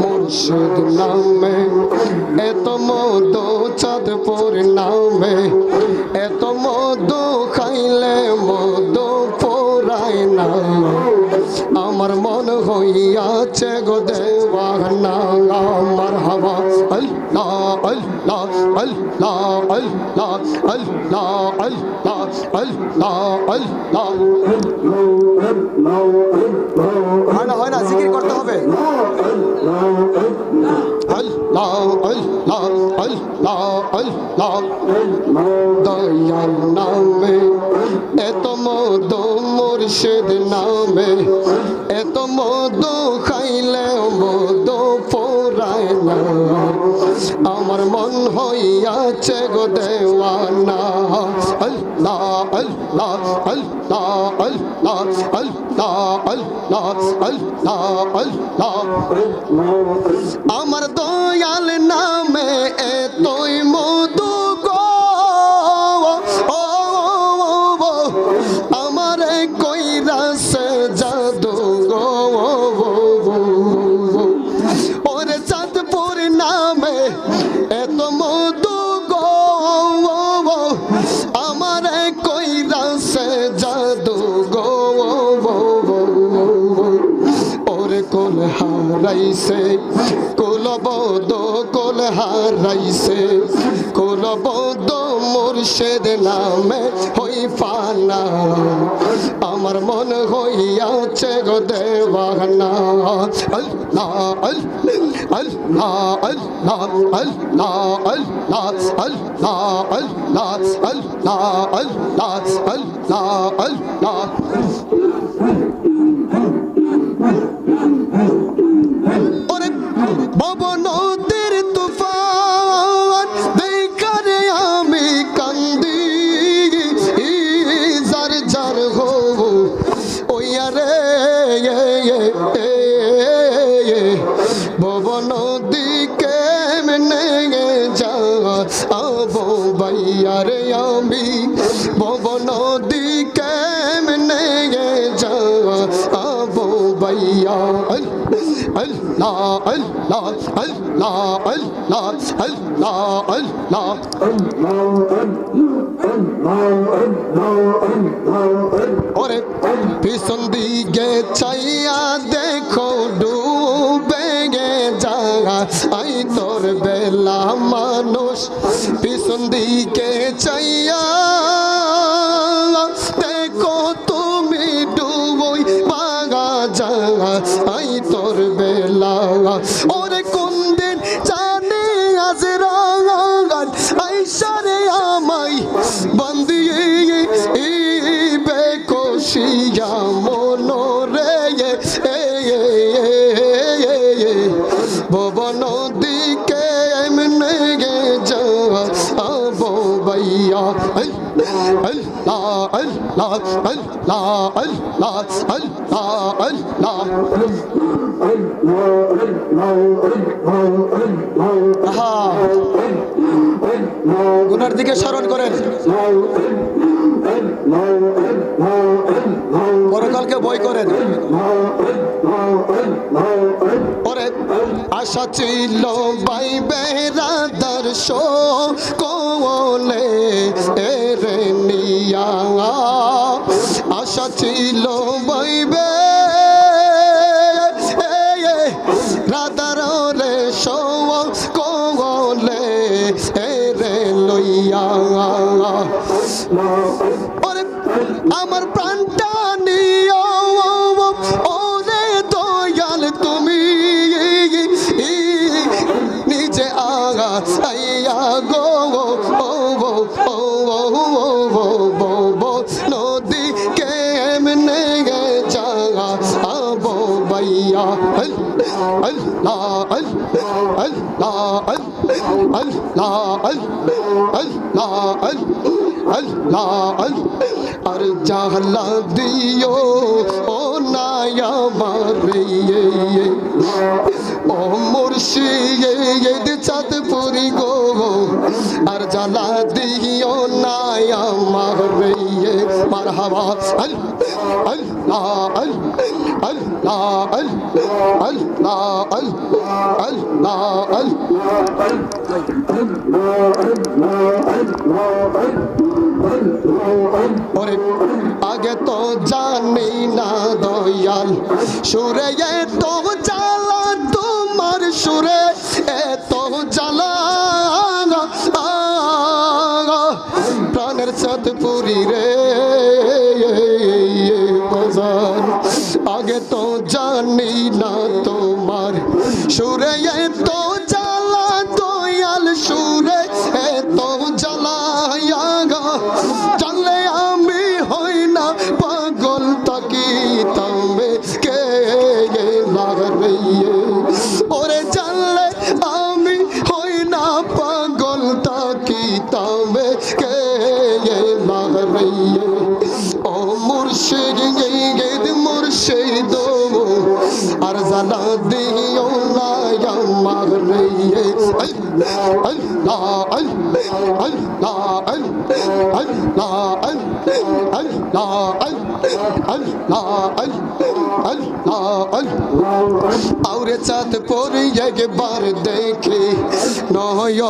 মুর্শিদ নামে এত মধু চাঁদপুর নামে এত মধু খাইলে মধু পোড়ায় না আমার মন হইয়াছে গো দেওয়ানা আমার হাওয়া আল্লাহ আল্লাহ আল্লাহ আল্লাহ আল্লাহ আল্লাহ আল্লাহ আল্লাহ হয় না হয় না জিকির করতে হবে দয়াল নামে এত মধু মুর্শিদ নামে এত মধু খাইলে মধু পোড়ায় না আমার মন হইয়াছে গো দেওয়ানা। আল্লাহ আল্লাহ আল্লাহ আল্লাহ আল্লাহ আল্লাহ আল্লাহ আল্লাহ। আমার দয়াল নামে এতই মধু কোল হারাইছে কোল বদ কোল হারাইছে কোল বদ মুর্শেদ নামে হই ফানা আমার মন হইয়াছে গো দেওয়ানা আল্লাহ আল্লাহ আল্লাহ আল্লাহ আল্লাহ আল্লাহ আল্লাহ আল্লাহ আল্লাহ আল্লাহ আল্লাহ ওরে বাইয়া, আল্লাহ আল্লাহ আল্লাহ আল্লাহ আল্লাহ। আল্লাহ ওরে, পিছন দিকে চাইয়া দেখো, ডুবে গে জাগা আই তোর বেলা মানুষ। পিছন দিকে চাইয়া আই তোর বেলা ওরে কোন দিন জানি আজ রাগান আইসারে আমাই বন্দিয়ে বেকশিয়া মনোরে ভবন দিকে এমনে গে যা আবো বাইয়া আল্লাহ আল্লাহ আল্লাহ। আল্লাহ আল্লাহ আল্লাহ হ্যাঁ গুনার দিকে স্মরণ করেন। পরকালকে বই করেন। ওরে আশা ছিল বাই বেড়াদার শো কোলে এরে নিয়া। আশা ছিল বাইবে আর জাহলা দিও ও নায়া মারিয়ে ও মুর্শিদ চাঁদপুরি গো। আর জ্বালা দিও নায়া लिए मरहबा अल्लाह अल्लाह अल्लाह अल्लाह अल्लाह अल्लाह और आगे तो जाने ना दो यार सुरे ये तो जाला तुम्हार सुरे রে বাজার। আগে তো জানি না লাগবে ও মুর্শিদ গেদ মুর্শিদ আর জানা দিও না আমার রে আল্লাহ আল্লাহ আল্লাহ আল্লাহ আল্লাহ আউরে চাঁদ পরে একবার দেখে নয়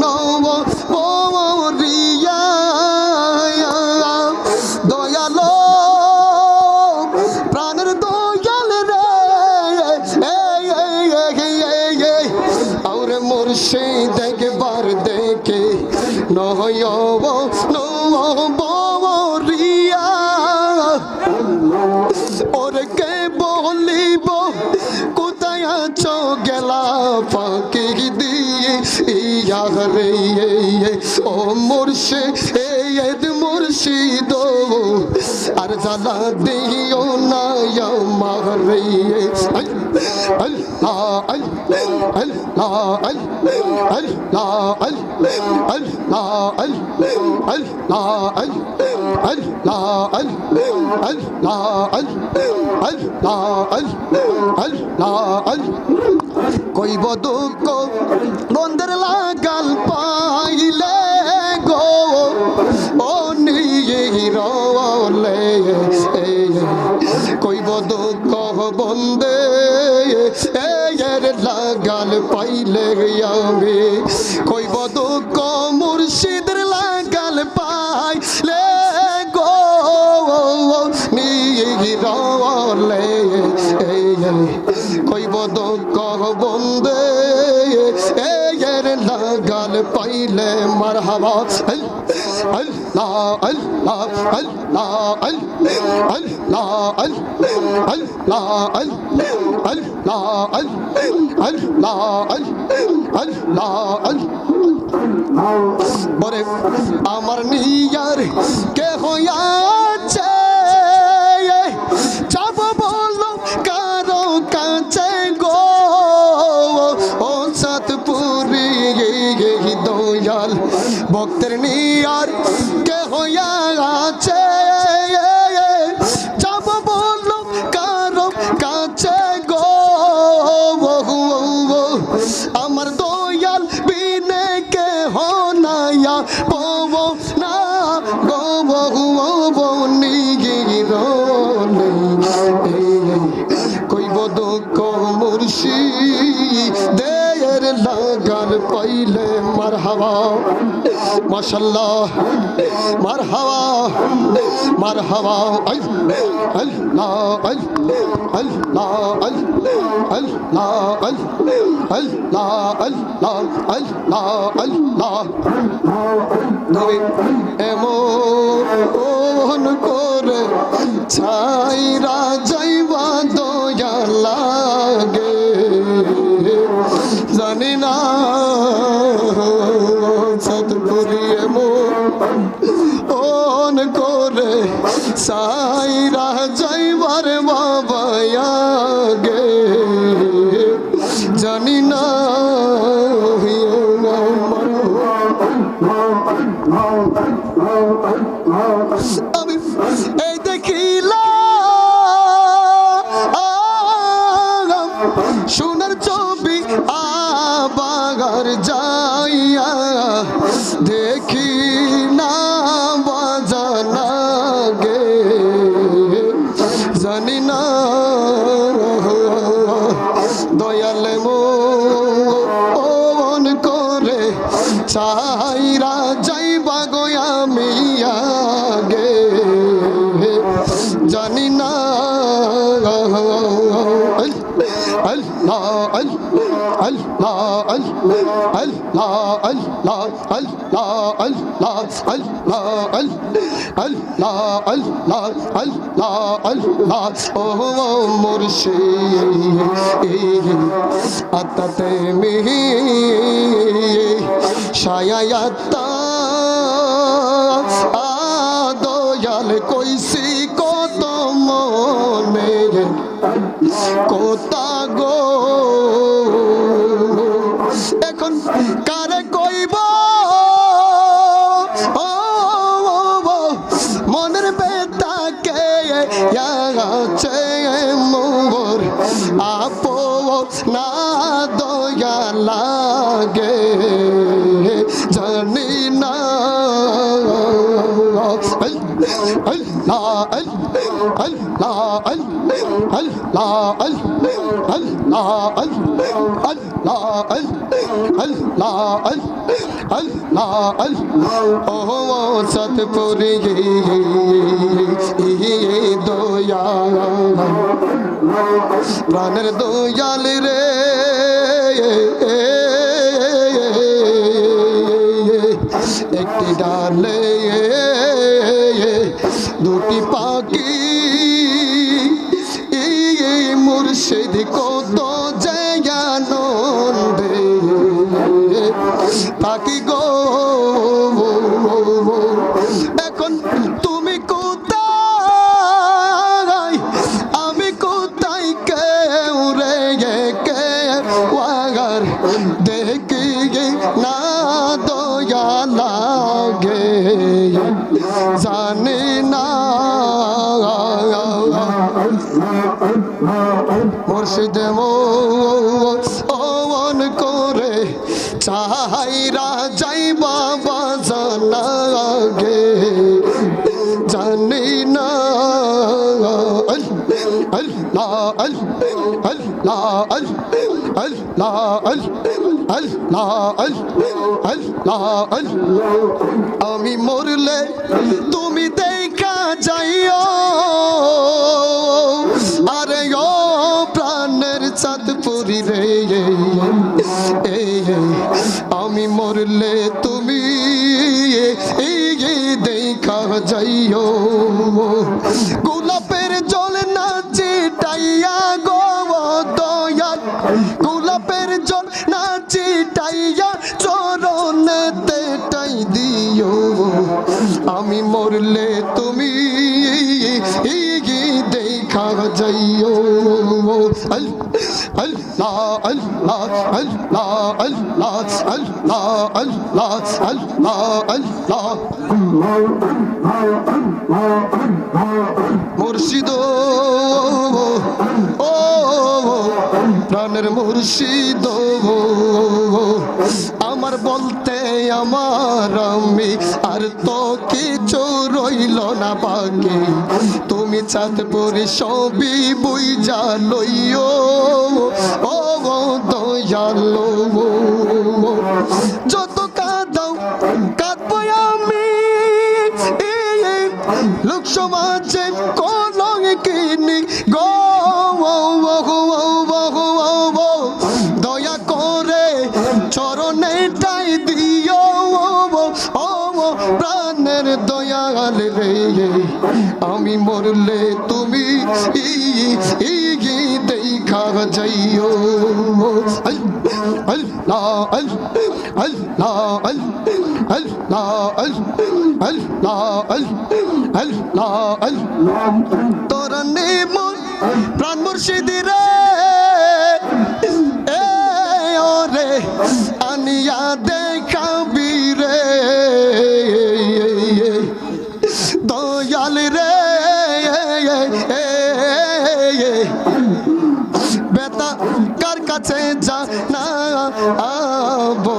নব রিয়া মুর্শে এদ মুর্শিদ আর জানা দিও না আমার রে আল্লাহ আল্লাহ আল্লাহ আল্লাহ আল্লাহ আল্লাহ কইব দুঃখ বন্ধের লাগাল পাইলে পাইলে আমি কইব দুঃখ মুর্শিদের লাগাল পাইলে গো নিরলে কইব দুঃখ বন্দে এর লাগাল পাইলে মারহাবা। আল্লাহ আল্লাহ আল্লাহ আল্লাহ আল্লাহ আল্লাহ আল্লাহ আল্লাহ বরে আমার নিয়ার কে হইয়াছে কাছে ভক্তের নিয়ার কে হইয়াছে মার হাওয়া মাসাল্লাহ মার হাওয়া মার হাওয়া এমন করে ছাইরা যাইবা দয়ালা এমন করে সাইরা যাইবার বাবা গে জানি না আমি এই দেখিলাম সোনার ছবি আবার যাইয়া দেখি আতাতে মিহি শায়ায়াত্তা আদয়াল কইসি কত মনে কোতা গো ओ सतपुर ये दोया प्राणर दोयाल रे একটি ডালে দুটি পাখি মুর্শিদ কোদ চাহাইরা যাই বাবা জানি না আল্লাহ আল্লাহ আল্লাহ আল্লাহ আল্লাহ আল্লাহ আমি মরলে তুমি দেখা যাইও। আরে ও প্রাণের চাঁদপুরি রে। এই আমি মরলে তুমি এই দেখা যাইও। মুর্শিদ, ও, প্রাণের মুর্শিদ, আমার বলতে আমার আমি আর তো কিছু রইল না বাকি। তুমি চাঁদপুরে সবই বুঝা লইয়ো। সমাজে কলং কিনি। গো দয়া করে চরণেটাই দিও প্রাণের দয়াল রে। আমি মরলে তুমি দেখা যাইও তোরা নেমন প্রাণ মুর্শিদি রে। এ আনিয়া দেখাবি রে। দয়াল রে, বেতা কার কাছে যা না আবো